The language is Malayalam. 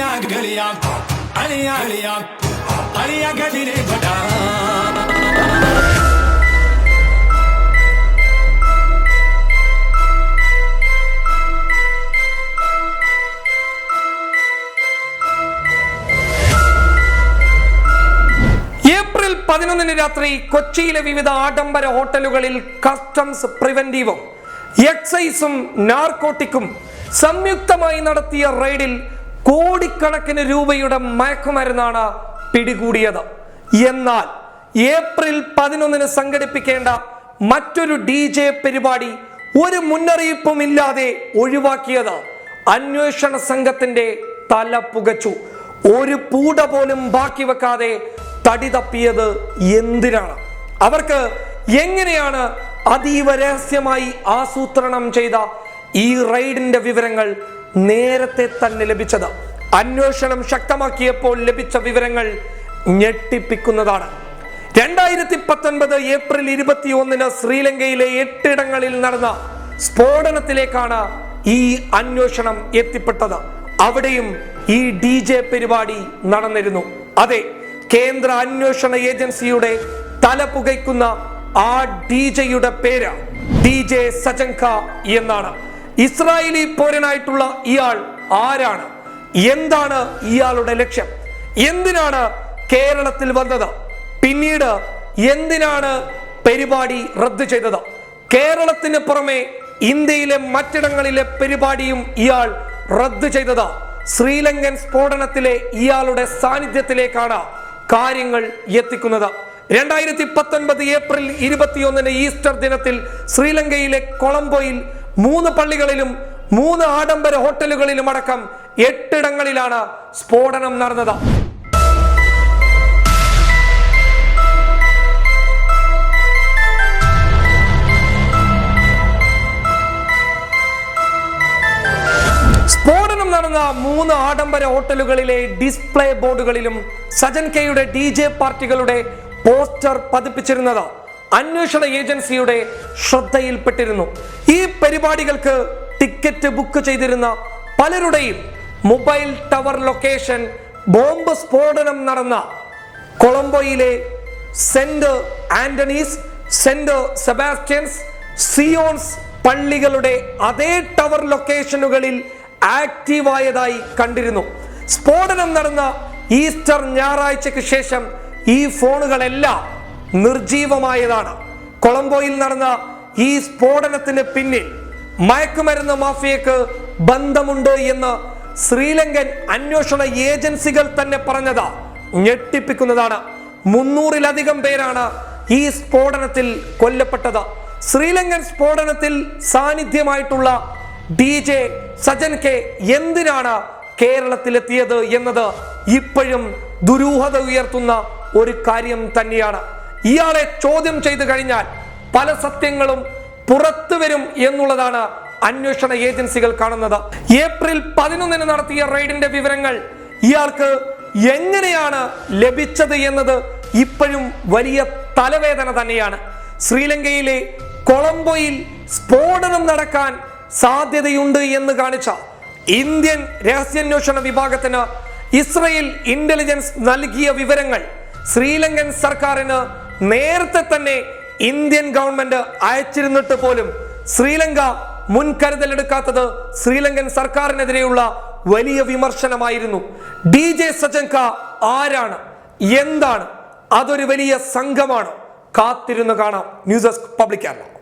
അളിയാ ഗലിയാ ഏപ്രിൽ പതിനൊന്നിന് രാത്രി കൊച്ചിയിലെ വിവിധ ആഡംബര ഹോട്ടലുകളിൽ കസ്റ്റംസ് പ്രിവന്റീവും എക്സൈസും നാർക്കോട്ടിക്കും സംയുക്തമായി നടത്തിയ റെയ്ഡിൽ കോടിക്കണക്കിന് രൂപയുടെ മയക്കുമരുന്നാണ് പിടികൂടിയത്. എന്നാൽ ഏപ്രിൽ പതിനൊന്നിന് സംഘടിപ്പിക്കേണ്ട മറ്റൊരു ഡി ജെ പരിപാടി ഒരു മുന്നറിയിപ്പും ഇല്ലാതെ ഒഴിവാക്കിയത് അന്വേഷണ സംഘത്തിന്റെ തല പുകച്ചു. ഒരു പൂട പോലും ബാക്കി വെക്കാതെ തടി തപ്പിയത് എന്തിനാണ്? അവർക്ക് എങ്ങനെയാണ് അതീവ രഹസ്യമായി ആസൂത്രണം ചെയ്ത ഈ റൈഡിന്റെ വിവരങ്ങൾ നേരത്തെ തന്നെ ലഭിച്ചത്. അന്വേഷണം ശക്തമാക്കിയപ്പോൾ ലഭിച്ച വിവരങ്ങൾ ഞെട്ടിപ്പിക്കുന്നതാണ്. രണ്ടായിരത്തി പത്തൊൻപത് ഏപ്രിൽ ഇരുപത്തി ഒന്നിന് ശ്രീലങ്കയിലെ എട്ടിടങ്ങളിൽ നടന്ന സ്ഫോടനത്തിലേക്കാണ് ഈ അന്വേഷണം എത്തിപ്പെട്ടത്. അവിടെയും ഈ ഡി ജെ പരിപാടി നടന്നിരുന്നു. അതെ കേന്ദ്ര അന്വേഷണ ഏജൻസിയുടെ തല പുകയ്ക്കുന്ന ആ ഡി ജെയുടെ പേര് ഡി ജെ സജങ്ക എന്നാണ്. ഇസ്രായേലി പൗരനായിട്ടുള്ള ഇയാൾ ആരാണ്? എന്താണ് ഇയാളുടെ ലക്ഷ്യം? എന്തിനാണ് കേരളത്തിൽ വന്നത്? പിന്നീട് എന്തിനാണ് പരിപാടി റദ്ദു ചെയ്തത്? കേരളത്തിന് പുറമെ ഇന്ത്യയിലെ മറ്റിടങ്ങളിലെ പരിപാടിയും ഇയാൾ റദ്ദു ചെയ്തത്. ശ്രീലങ്കൻ സ്ഫോടനത്തിലെ ഇയാളുടെ സാന്നിധ്യത്തിലേക്കാണ് കാര്യങ്ങൾ എത്തിക്കുന്നത്. രണ്ടായിരത്തി പത്തൊൻപത് ഏപ്രിൽ ഇരുപത്തിയൊന്നിന് ഈസ്റ്റർ ദിനത്തിൽ ശ്രീലങ്കയിലെ കൊളംബോയിൽ മൂന്ന് പള്ളികളിലും മൂന്ന് ആഡംബര ഹോട്ടലുകളിലും അടക്കം എട്ടിടങ്ങളിലാണ് സ്ഫോടനം നടന്നത്. സ്ഫോടനം നടന്ന മൂന്ന് ആഡംബര ഹോട്ടലുകളിലെ ഡിസ്പ്ലേ ബോർഡുകളിലും സജൻ കെയുടെ ഡി ജെ പാർട്ടികളുടെ പോസ്റ്റർ പതിപ്പിച്ചിരുന്നത് അന്വേഷണ ഏജൻസിയുടെ ശ്രദ്ധയിൽപ്പെട്ടിരുന്നു. ഈ പരിപാടികൾക്ക് ടിക്കറ്റ് ബുക്ക് ചെയ്തിരുന്ന പലരുടെയും മൊബൈൽ ടവർ ലൊക്കേഷൻ ബോംബ് സ്ഫോടനം നടന്ന കൊളംബോയിലെ saint Anthony's saint Sebastian's Zion's പള്ളികളുടെ അതേ ടവർ ലൊക്കേഷനുകളിൽ ആക്റ്റീവായതായി കണ്ടിരുന്നു. സ്ഫോടനം നടന്ന ഈസ്റ്റർ ഞായറാഴ്ചയ്ക്ക് ശേഷം ഈ ഫോണുകളെല്ലാം നിർജീവമായതാണ് കൊളംബോയിൽ നടന്ന ഈ സ്ഫോടനത്തിന് പിന്നിൽ മയക്കുമരുന്ന് മാഫിയക്ക് ബന്ധമുണ്ട് എന്ന് ശ്രീലങ്കൻ അന്വേഷണ ഏജൻസികൾ തന്നെ പറഞ്ഞത് ഞെട്ടിപ്പിക്കുന്നതാണ്. മുന്നൂറിലധികം പേരാണ് ഈ സ്ഫോടനത്തിൽ കൊല്ലപ്പെട്ടത്. ശ്രീലങ്കൻ സ്ഫോടനത്തിൽ സാന്നിധ്യമായിട്ടുള്ള ഡി ജെ സജൻ കെ എന്തിനാണ് കേരളത്തിലെത്തിയത് എന്നത് ഇപ്പോഴും ദുരൂഹത ഉയർത്തുന്ന ഒരു കാര്യം തന്നെയാണ്. ഇയാളെ ചോദ്യം ചെയ്തു കഴിഞ്ഞാൽ പല സത്യങ്ങളും പുറത്തു വരും എന്നുള്ളതാണ് അന്വേഷണ ഏജൻസികൾ കാണുന്നത്. ഏപ്രിൽ പതിനൊന്നിന് നടത്തിയ റെയ്ഡിന്റെ വിവരങ്ങൾ ഇയാൾക്ക് എങ്ങനെയാണ് ലഭിച്ചത് എന്നത് ഇപ്പോഴും വലിയ തലവേദന തന്നെയാണ്. ശ്രീലങ്കയിലെ കൊളംബോയിൽ സ്ഫോടനം നടക്കാൻ സാധ്യതയുണ്ട് എന്ന് കാണിച്ച ഇന്ത്യൻ രഹസ്യാന്വേഷണ വിഭാഗത്തിന് ഇസ്രയേൽ ഇന്റലിജൻസ് നൽകിയ വിവരങ്ങൾ ശ്രീലങ്കൻ സർക്കാരിന് നേരത്തെ തന്നെ ഇന്ത്യൻ ഗവൺമെന്റ് അയച്ചിരുന്നിട്ട് പോലും ശ്രീലങ്ക മുൻകരുതൽ എടുക്കാത്തത് ശ്രീലങ്കൻ സർക്കാരിനെതിരെയുള്ള വലിയ വിമർശനമായിരുന്നു. ഡി ജെ സജങ്ക ആരാണ്? എന്താണ്? അതൊരു വലിയ സംഘമാണ്. കാത്തിരുന്ന് കാണാം. News desk public Kerala.